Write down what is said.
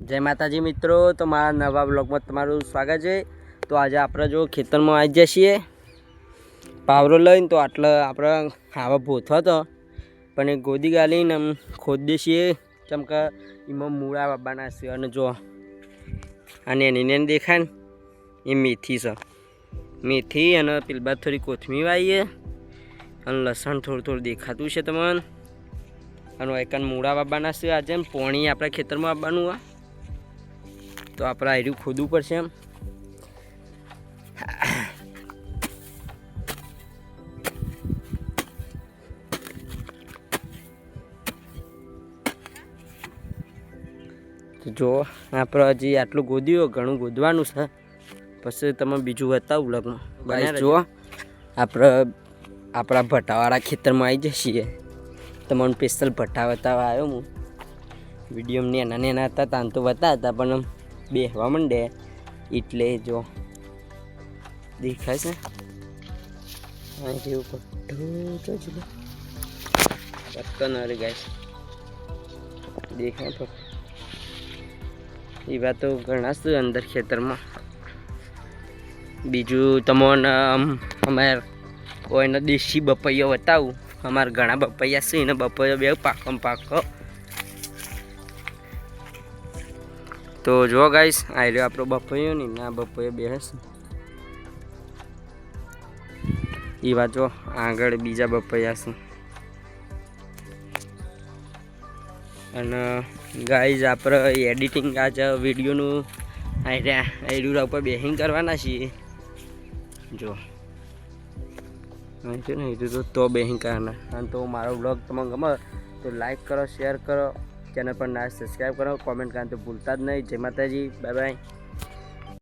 જય માતાજી મિત્રો, તો મારા નવા બ્લોગમાં તમારું સ્વાગત છે. તો આજે આપણે જો ખેતરમાં આવી જઈએ છીએ. પાવરો લઈને તો આટલા આપણે આવા ભોથવા તો પણ એ ગોદી ગાલીને આમ ખોદીએ છીએ. કેમ કે એમાં મૂળા બાબાના છે અને જો અને એની ને દેખાય ને, એ મેથી છે. મેથી અને પેલી થોડી કોથમીર વાવીએ. અને લસણ થોડું થોડું દેખાતું છે તમને. અને એકાન મૂળા બાબાના છે. આજે પોણી આપણા ખેતરમાં આવવાનું આ તો આપણે આયરું ખોદવું પડશે એમ. તો જો આપણે હજી આટલું ગોદ્યું ઘણું ગોદવાનું છે. પછી તમે બીજું બતાવું લગ્ન ભાઈ જુઓ આપણે આપણા ભટ્ટાવાળા ખેતરમાં આવી જઈએ. તમારું સ્પેશિયલ ભટ્ટા બતાવવા આવ્યો હું. વીડિયો નાના નેના હતા તાન તો બતાવતા પણ બેહવા માંડે. એટલે જો દેખાય છે આ જેવું પટ્ટો જો. ન રે ગાય દેખાય પટ્ટો એવા તો ઘણા છે અંદર ખેતરમાં. બીજું તમને અમારે કોઈને દેશી બપૈયો બતાવું. અમારે ઘણા બપૈયા છે એને બપૈયો બે પાકો ને પાકો. તો જો ગાઈસ, આ રહ્યો આપણો બપૈયો ને, ના, બપૈયો બેસ એ જો, આગળ બીજા બપૈયા છે. અને ગાઈઝ આપણે એડિટિંગ આજ વિડીયોનું આઈડિયા આઈડિયા ઉપર બેહિંગ કરવાના છીએ. જો. છે ને તો બેહિંગ કરવાના. અને તો મારો બ્લોગ તમને ગમે તો લાઈક કરો શેર કરો. ચેનલ પર ના સબસ્ક્રાઈબ કરો કોમેન્ટ કરવાનું તો ભૂલતા જ નહીં. જય માતાજી બાય બાય